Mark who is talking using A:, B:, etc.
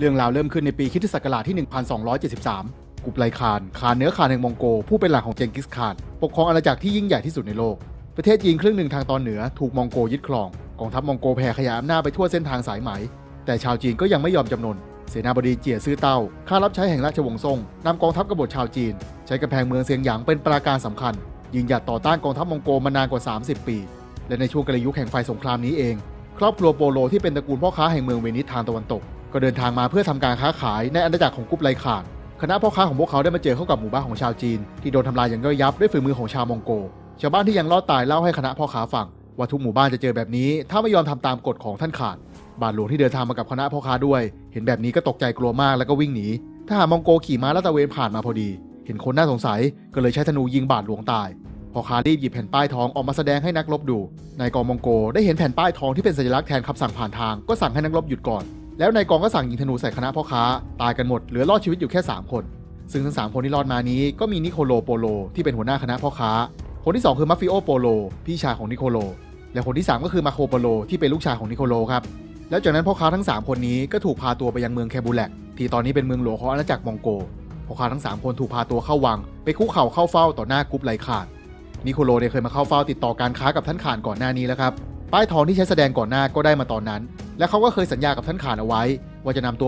A: เรื่องราวเริ่มขึ้นในปีคริสตศักราชที่ 1273 กุบไลคาน คานเนื้อคานแห่งมองโก ผู้เป็นหลักของเจงกิสข่าน ปกครองอาณาจักรที่ยิ่งใหญ่ที่สุดในโลก ประเทศจีนครึ่งหนึ่งทางตอนเหนือถูกมองโกยึดครอง กองทัพมองโกแผ่ขยายอำนาจไปทั่วเส้นทางสายไหม แต่ชาวจีนก็ยังไม่ยอมจำนน เสนาบดีเจียซื่อเต้า ข้ารับใช้แห่งราชวงศ์ซ่งนำกองทัพกบฏชาวจีน ใช้กำแพงเมืองเซียงหยางเป็นปราการสำคัญยืนหยัดต่อต้านกองทัพมองโกมานานกว่า 30 ปี และในช่วงกลยุคแห่งไฟสงครามนี้เอง ครอบครัวโปโลที่เป็นตระกูลพ่อค้าแห่งเมืองเวนิสทางตะวันตก ก็เดินทางมาเพื่อทำการค้าขายในอาณาจักรของกุบไลขานคณะพ่อค้าของพวกเขาได้มาเจอเข้ากับหมู่บ้านของชาวจีน ที่โดนทำลายอย่างย่อยยับด้วยฝีมือของชาวมองโก ชาวบ้านที่ยังรอดตายเล่าให้คณะพ่อค้าฟังว่าทุกหมู่บ้านจะเจอแบบนี้ ถ้าไม่ยอมทำตามกฎของท่านขาดบาทหลวงที่เดินทางมากับคณะพ่อค้าด้วย เห็นแบบนี้ก็ตกใจกลัวมากแล้วก็วิ่งหนีทหารมองโกขี่ม้าลาดตระเวนผ่านมาพอดี เห็นคนน่าสงสัยก็เลยใช้ธนูยิงบาทหลวงตาย พอคารีบหยิบแผ่นป้ายทองออกมาแสดงให้นักรบดูนายกองมองโกได้เห็นแผ่นป้ายทองที่เป็นสัญลักษณ์แทนคำสั่งผ่านทางก็สั่งให้นักรบหยุดก่อน แล้วนายกองก็สั่งยิงธนูใส่คณะพ่อค้าตายกันหมดเหลือรอดชีวิตอยู่แค่ 3 คน ซึ่งทั้ง3คนที่รอดมานี้ก็มีนิโคโลโปโล ที่เป็นหัวหน้าคณะพ่อค้า คนที่ 2 คือมัฟฟิโอโปโล พี่ชายของนิโคโล และคนที่ 3 ก็คือมาโคโปโล ที่เป็นลูกชายของนิโคโลครับแล้วจากนั้นพ่อค้าทั้ง 3 คนนี้ก็ถูกพาตัวไปยังเมืองแคบูแลกที่ตอนนี้เป็นเมืองหลวงของอาณาจักรมองโกพ่อค้าทั้ง 3 คนถูกพาตัวเข้าวัง ไปคุกเข่าเข้าเฝ้าต่อหน้ากรุ๊ปไลคาน นิโคโลเนี่ยเคยมาเข้าเฝ้าติดต่อการค้ากับท่านข่านก่อนหน้านี้แล้วครับ ป้ายทองที่ใช้แสดงก่อนหน้าก็ได้มาตอนนั้น และเขาก็เคยสัญญากับท่านข่านเอาไว้ ว่าจะนำตัว